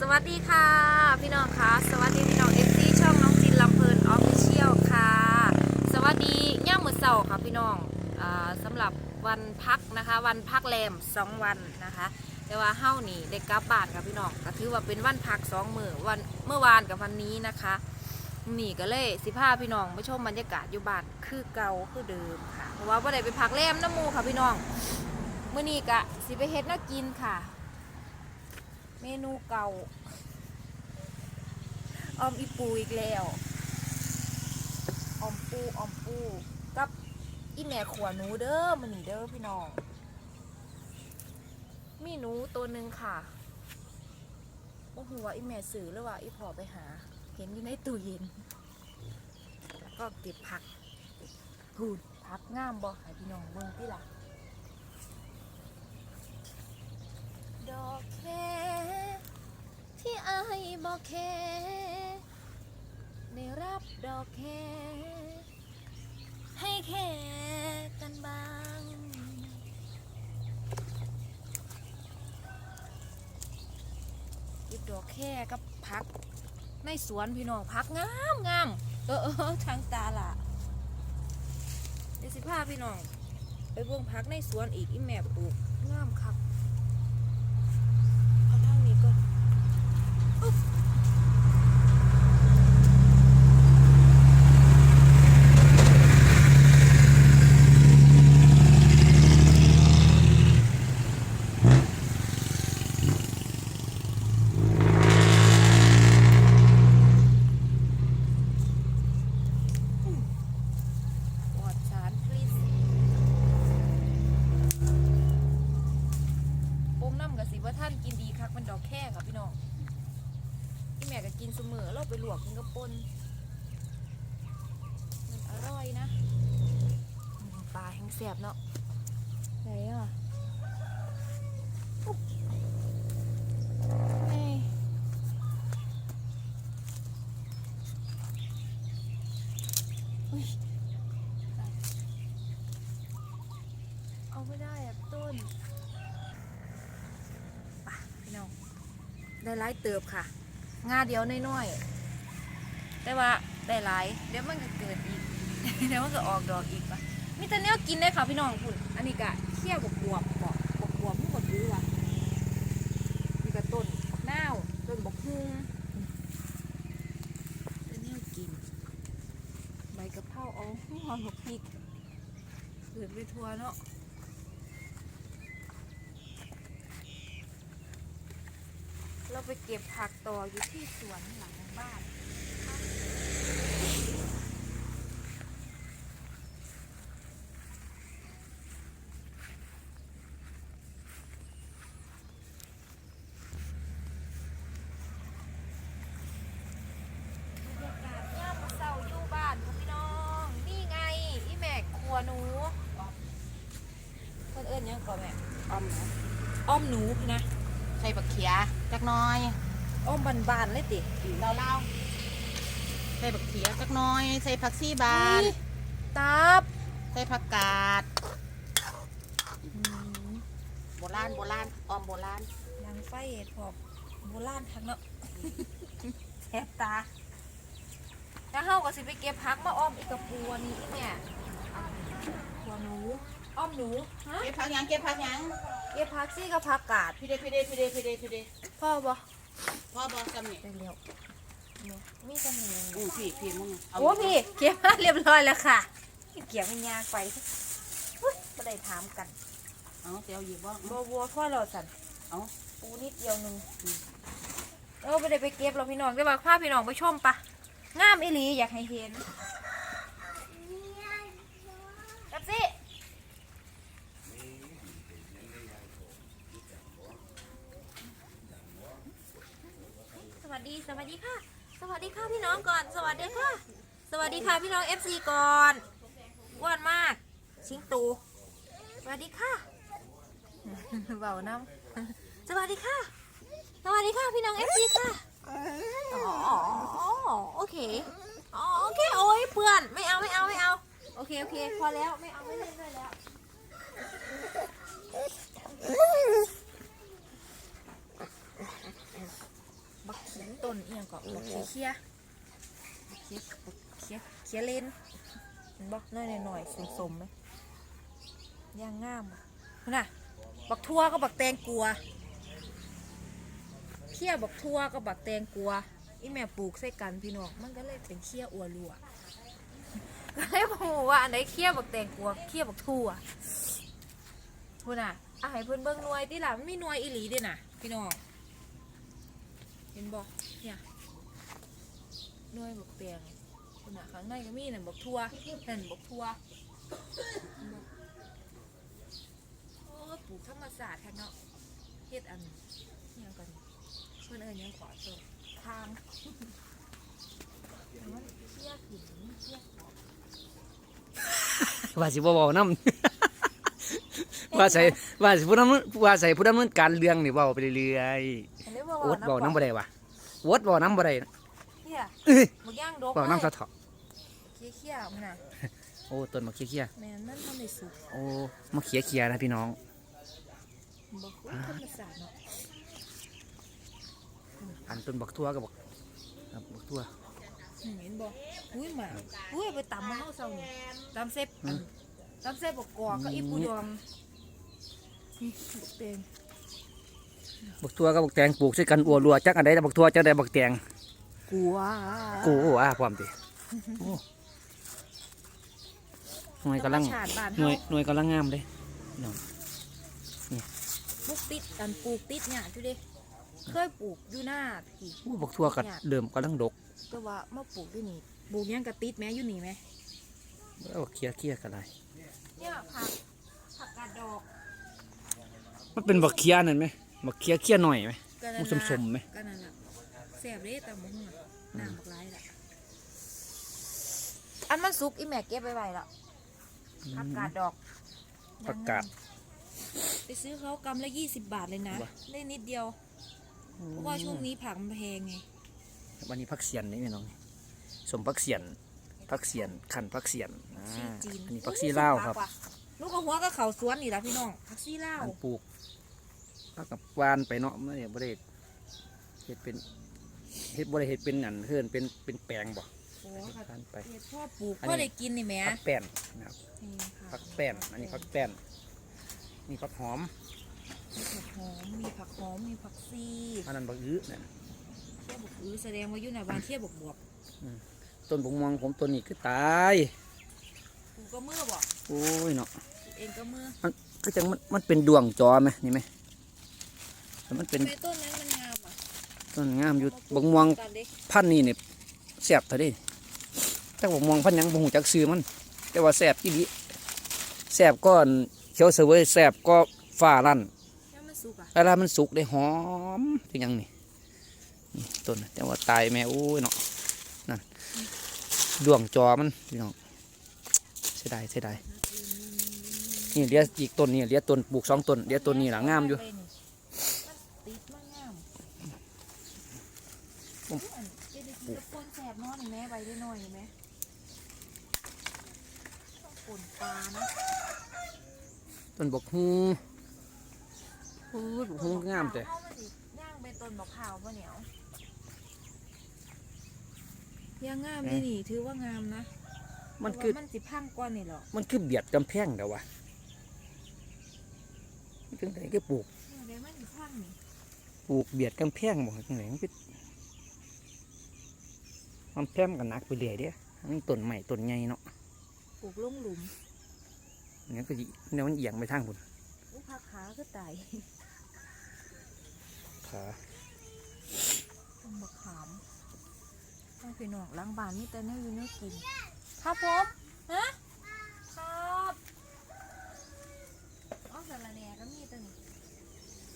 สวัสดีค่ะ พี่น้องคะสวัสดีพี่น้องเอฟซีช่องน้องจินลำเพลินออฟฟิเชียลค่ะ สวัสดีย่ามมือเสาร์ค่ะพี่น้องอสำหรับวันพักนะคะ วันพักแรมสองวันนะคะ แต่ว่าเฮ้านี่ได้กลับบ้านค่ะพี่น้องก็ถือว่าเป็นวันพักสองมือวันเมื่อวานกับวันนี้นะคะนี่ก็เลยสิพาพี่น้องไปชมบรรยากาศอยู่บ้านคือเก่าคือเดิมค่ะเพราะว่าบ่ได้ไปพักแรมน้ำมูค่ะพี่น้องเมื้อนี้กะสิไปเฮ็ดน่ากินค่ะ เมนูเก่า ออมอีปูอีกแล้ว ออมปูออมปูกับอีแม่ขวหนูเด้อมันนี่เด้อพี่น้อง มีหนูตัวหนึ่งค่ะว่าหัวาอีแม่สื่อหรือว่าอีพอไปหา เห็นอยู่ในตู้เย็น แล้วก็เก็บผักพูดผักงามบ่ให้พี่น้องเบิ่งที่ล่ะ ดอกแคที่อายบอกแคได้รับดอกแคให้แค่กันบ้างเก็บดอกแค่กับพัก ในสวนพี่น้องพักงามงามเออเออทางตาล่ะเดี๋ยวสิพาพี่น้อง ไปเบิ่งพักในสวนอีกอีแม่ปลูกงามครับ เอาทางนี้ก่อนอุ๊บปลอดสารพิษ ปมน้ำกับสิว่าท่านกินดีคักมันดอกแค่ครับพี่น้องพี่แม่ก็กินเสมอเราไปลวกกินกับปนมันอร่อยนะอืมปลาแห้งแส บเนาะไหนอะอุ๊บเอ้ยอุ๊ยเอาไม่ได้อะต้นไปพี่น้องได้หลายเติบค่ะ งาเดียวน้อยๆ แต่ว่าได้หลายเดี๋ยวมันก็เกิดอีก เดี๋ยวมันก็ออกดอกอีกปะ มีแต่เนี้ยกินได้ค่ะพี่น้องคุณอันนี้กะเคี่ยวกับบวบบอกบบวบมันบกดูว่ะนี่ก็ต้นบักนาวต้นบกฮุงได้เนี้ยกิน ใบกะเพราเอาหอมบกพริกเกิดไปทัวเนาะเราไปเก็บผักต่ออยู่ที่สวนหลังบ้าน บรรยากาศย่ามเศร้าอยู่บ้านค่ะพี่น้อง นี่ไงอี แม่ครัวหนูเพื่อนเอิญยังก่อนแม่อ้อมนะอ้อมหนูพี่นะใส่บักเขียจักหน้อยอ้อมบานๆเลยติเราเล่าๆใส่บักเขียจักหน้อย ใส่ผักซี่บานอุ๊ยตับใส่ผักกาดโบราณโบราณอ้อมโบราณยังไฟเห็ดพอกโบราณทักเนาะแสบตาแล้วเฮาก็สิไปเก็บผักมาอ้อมอีกกับปัวนี้เนี่ย ปัวหนู อ้อมหนู ฮะ เก็บผักหยังเก็บผักหยังเก็บผักซี่กับผักกาด พี่เดพี่เดพี่เดพี่เดพี่เดพ่อบ่พ่อบอกจำเนี่ยได้เร็วเนี่ยมีจำเนียงอู้พี่พี่มึงเาโอ้พี่เก็บมาเรียบร้อยแล้วค่ะ เกี่ยวมันยากไปอุ๊ยไม่ได้ถามกันเอาเตียวหยิบบ่บัวบัวพ่อเราสั่นเอาปูนิดเดียวหนึงเออไม่ได้ไปเก็บเราพี่น้องได้ว่าพาพี่น้องไปชมปะงามอีหลีอยากให้เห็น กับสิสวัสดีสวัสดีค่ะ สวัสดีค่ะพี่น้องก่อน สวัสดีค่ะ สวัสดีค่ะพี่น้อง FC ก่อนอ้วนมาก ชิงตูสวัสดีค่ะเบาน้ำสวัสดีค่ะ สวัสดีค่ะพี่น้อง FC ค่ะอ๋อโอเคอ๋อโอเคโอ้ยเพื่อนไม่เอาไม่เอาไม่เอา โอเค โอเค พอแล้วไม่เอาไม่เล่นด้วยแล้ว บักขิงต้นเอียงก็บักเขียเขียเขียเขียเขี้ยเลนเห็นบ่น้อยหน่อยๆสมไหมย่างงามน่ะ บักทั่วก็บักแตงกลัวเขี้ยบักทั่วก็บักแตงกลัวอีแม่ปลูกใส่กันพี่น้องมันก็เลยเป็นเขี้ยอัวรัว ก็เลยบอกว่าอันไหนเขี้ยบักแตงกลัวเขี้ยบักทั่วพุ่นน่ะอะให้เพิ่นเบิ่งหน่วยติล่ะมันมีหน่วยอีหลีด้วยน่ะ พี่น้องเห็นบอกเนี่ยหน่วยบกเตียงคุณน่ะข้างในก็มีนั่นบกทั่วนั่นบกทั่วโอ้ปลูกธรรมศาสตร์แท้เนาะเฮ็ดอันอิหยังกันเพื่อนเอิญยังขอโทษทางมันเชี่ยขึ้นเชี่ยออก ว่าสิบ่เว้านำว่าใส่ว่าสิผู้นำว่าใส่ผู้ดำเนินการเรื่องนี่เว้าไปเรื่อยเห็นได้บ่ๆโอดเว้าำนำบ่ได้ว่ะโอดเว้านำบ่ได้เนี่ยเอ้ยหมึกย่างดกเว้านำซะเลยเถาะเขี้ยๆมันน่ะโอ้ต้นมะเขียแม่นมันทำได้สุกๆโอ้มะเขียๆนะพี่น้องบ่คุ้นธรรมศาสตร์เนาะอันต้นบักทั่วก็บักครับบักทั่วอืม เห็นบ่อุ้ยหมาอุ้ยเอาไปตำมาเฮาเซานี่ตำเซฟอันตำเซฟบกกอกก็อีปูยองนี่บกเตงบักทั่วกับบักแตงปลูกใส่กันอัวรัวจักอันใดแต่บักทั่วจักได้บักแตงกลัวกูว่าพร้อมติโอ้หน่วยกำลังธรรมชาติบ้านหน่เฮาวยหน่วยกำลังงามเด้ปลูกติดอันปลูกติดเนี่ยจุเด้เคยปลูกอยู่หน้าพี่อู้บักทั่วก็เดิมกำลังดก แต่ว่ามาปลูกอยู่นี่ปลูกหยังกะติดแม่อยู่นี่แม่แล้วบักเขียๆก็ได้เนี่ยผักผักกาดดอกมันเป็นบักเขียนั่นไหมบักเขียเขียหน่อยไหมก็มันสมๆไหม ก็นั่นล่ะแซ่บเด้แต่บ่ฮู้น้ำบักหลายล่ะอันมันสุกอีแม่เก็บไว้ไว้ละผักกาดดอกผักกาด ไปซื้อเขากำละยี่สิบบาทเลยนะ ว่ะ ได้นิดเดียว เพราะว่าช่วงนี้ผักมันแพงไง วันนี้พักเสียนนี่พี่น้องสมพักเสียนพักเสียนขันพักเสียนอ่าซีจีนอันนี้พักซีลาวครับว่ะลูกกับหัวก็เขาสวนนี่ละพี่น้องผักซีลาวอันปลูกพักกับวานไปเนาะไม่ได้บ่ได้เฮ็ดเป็นเฮ็ดบ่ได้เฮ็ดเป็นอันเฮือนเป็นเป็นแปลงบ่โอ้ค่ะทานไปเห็ดพ่อปลูกอันนี้พ่อได้กินนี่แหม่พักแป้นนะครับนี่ค่ะพักแป้นอันนี้พักแป้นนี่พักหอมมีผักหอมมีผักหอมมีผักซีอันนั้นบักอื้อนั่นเทีย บกอือแสดงว่าอยู่ในบ้านเทียบบกบวบต้นบกม่วงผมต้นนี้คือตายปลูกก็เมื่อบอกโอ้ยเนาะปลูกเองก็เมื่อก็จังมันมันเป็นดวงจอไหมนี่ไหมแต่มันเป็นไปต้นนั้นมันงามอะต้นงามอยู่บกม่วงกันเด็กพันธุ์นี่เนี่ยแซ่บเท่าเดิแต่ผมมองพันธุ์หยังบ่หูจักซื้อมัน แต่ว่าแซ่บอีหลีแซ่บก็เขียวเสวยแซ่บก็ฟ้าลั่นแล้วมันสุกอะ เวลามันสุกได้หอมคือหยังนี่นี่ ต้นน่ะแต่ว่าตายแม่โอ้ยเนาะนั่นดวงจอมันพี่น้องเสียดายเสียดายนี่เหลี้ยอีกต้นนี่เหลี้ยต้นปลูกสองต้นเหลี้ยต้นนี่หลังงามอยู่มันติดมันงามผมอันเด็กๆกับคนแสบเนอนนี่แม่ใบได้น้อยนี่แม่ต้องป่นปลานะต้นบกฮูโอ้ยบกฮูงามแต่เข้ามาสิย่างเป็นต้นมะพร้าวปะเหนียว ย่างงามนี่นี่ถือว่างามนะมันคือแต่ว่ามันสิพังกว่านี่หรอกมันคือเบียดกำแพงเด้อวะมันจังไดก็ปลูกเดี๋ยวมันสิพังนี่ปลูกเบียดกำแพงบ่จังไดมันคือมันแพมกันนักไปเรื่อยเด้อันนี้ต้นใหม่ต้นใหญ่เนาะปลูกลงหลุมอันนี้ก็สิเนี่ยมันเอียงไปทางพุ่นอุพักขาก็ตายขาต้นมะขาม ต้องไปนอกล้างบ้านนี่แต่เนี่ยอยู่เนี่ยกิน ครับผมฮะครับอ๋อสารแหน่ก็มีตัวนี้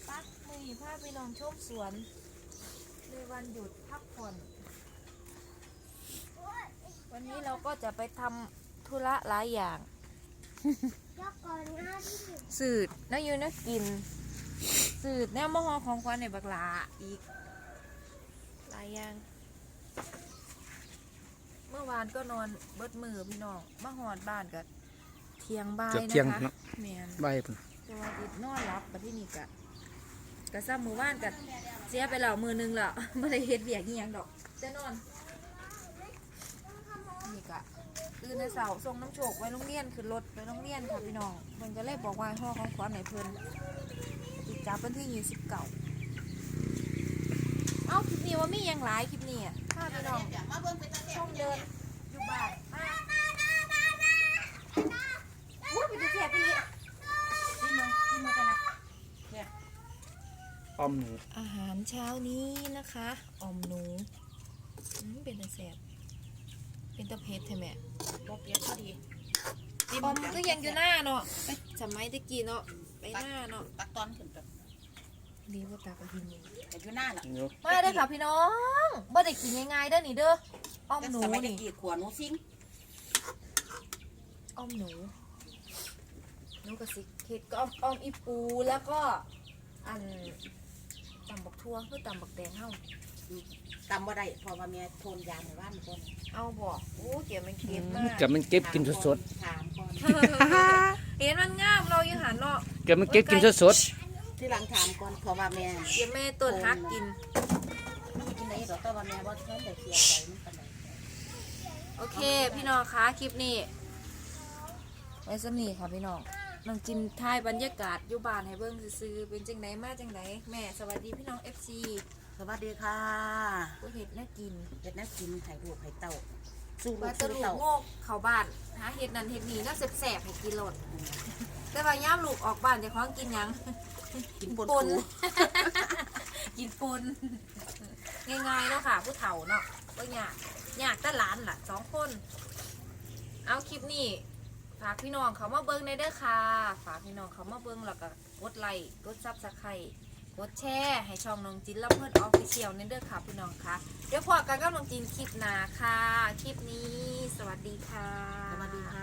ปักมือพาไปนอนชมสวนในวันหยุดพักผ่อน วันนี้เราก็จะไปทำธุระหลายอย่างสืดน้ายูน่ากิน สืดแนวมะฮอของควันในบักหลาอีกหลายอย่าง เมื่อวานก็นอนเบิดมือพี่น้องมาหอดบ้านกับเที่ยงบ่ายเกือบนะเที่ยงคะเนาะ แมนใบพุ่นแต่ว่าอิดนอนรับมาที่นี่กะกระซ้ำมือว่านกับเสียไปแล้วมือหนึงและไม่ได้เฮ็ดเบียกอีหยังดอกจะนอน นี่กะตื่นในเสาร์ส่งน้ำโชกไว้โรงเรียนขึ้นรถไปโรงเรียนค่ะพี่น้องเพิ่นก็เลยบอกว่าห่อของขวัญให้เพิ่นติดจับวันที่ยี่สิบเก้าเอ้าคลิปนี้ว่ามีหยังหลายคลิปนี้อะ ค่ะพี่น้องมาเบิ่งเป็นตาแซ่ช่องเดินอยู่บ้านมาวู้เป็นตาแสบไปเลยที่มือที่มือกันนะอ้อมหนูอาหารเช้านี้นะคะออมหนูอืมเป็นตาแสบเป็นตาเพชรใช่ไหมบ่เปียบพอดีออมก็ยังอยู่หน้าเนาะสมัยตะกี้เนาะไปหน้าเนาะตักตอนขึ้นกับ ดีว่าตากระหินแต่อยู่หน้าน่ะอยู่มาเด้อค่ะพี่น้องบ่ได้กินง่ายๆเด้อนี่เด้อออมแต่หนูสมัยตะนี่กี้ขวหนูซิงออมหนูหนูกับสิเค็ดก็ออมออมอีปูแล้วก็อันตำบักทั่วคือตำบักแดงเฮาตำบ่ได้เพราะว่าแม่โทนยาในบ้านคนเอาบ่โอ้เกี่ยวมันเค็มมากกับมันเก็บกินสดถามก่อนเห็นมันงามเรายังหันเนาะๆกับมันเก็บกินสด ที่หลังถามก่อนเพราะว่าแม่เดี๋ยวแม่ต้นฮักกิน กินได้ดอกแต่ว่าแม่บ่ทันได้เคลียร์ใจมันปานใดโอเค พี่น้องคะคลิปนี้ ไว้สำนีค่ะพี่น้องน้องจินทายบรรยากาศอยู่บ้านให้เบิ่งซื่อๆเป็นจังไดมาจังไดแม่สวัสดีพี่น้อง FC สวัสดีค่ะผู้เห็ดน่ากินเฮ็ดแน้กินไข่ลูกไข่เต้าสู้ลูว่ากจะสู้ลูกเต้าโงกเข้าบ้านหาเห็ดนั่นเห็ดนี่น่าแสบๆให้กินโลดแต่ว่าย่ามลูกออกบ้านเจะคล้าของกินหยัง กินปนปนสูกินปนง่ายๆเนาะค่ะ ผู้เฒ่าเนาะก็ยากยากแต่หลานล่ะสองคน เอาคลิปนี้ฝากพี่น้องเขามาเบิ้งในเด้อค่ะ ฝากพี่น้องเขามาเบิ้งแล้วก็กดไลค์กดซับสไครต์กดแชร์ให้ช่องน้องจินรับเพื่อนออฟฟิเชียลในเด้อค่ะพี่น้องค่ะ เดี๋ยวพอกันกับน้องจินคลิปหน้าค่ะ คลิปนี้ สวัสดีค่ะ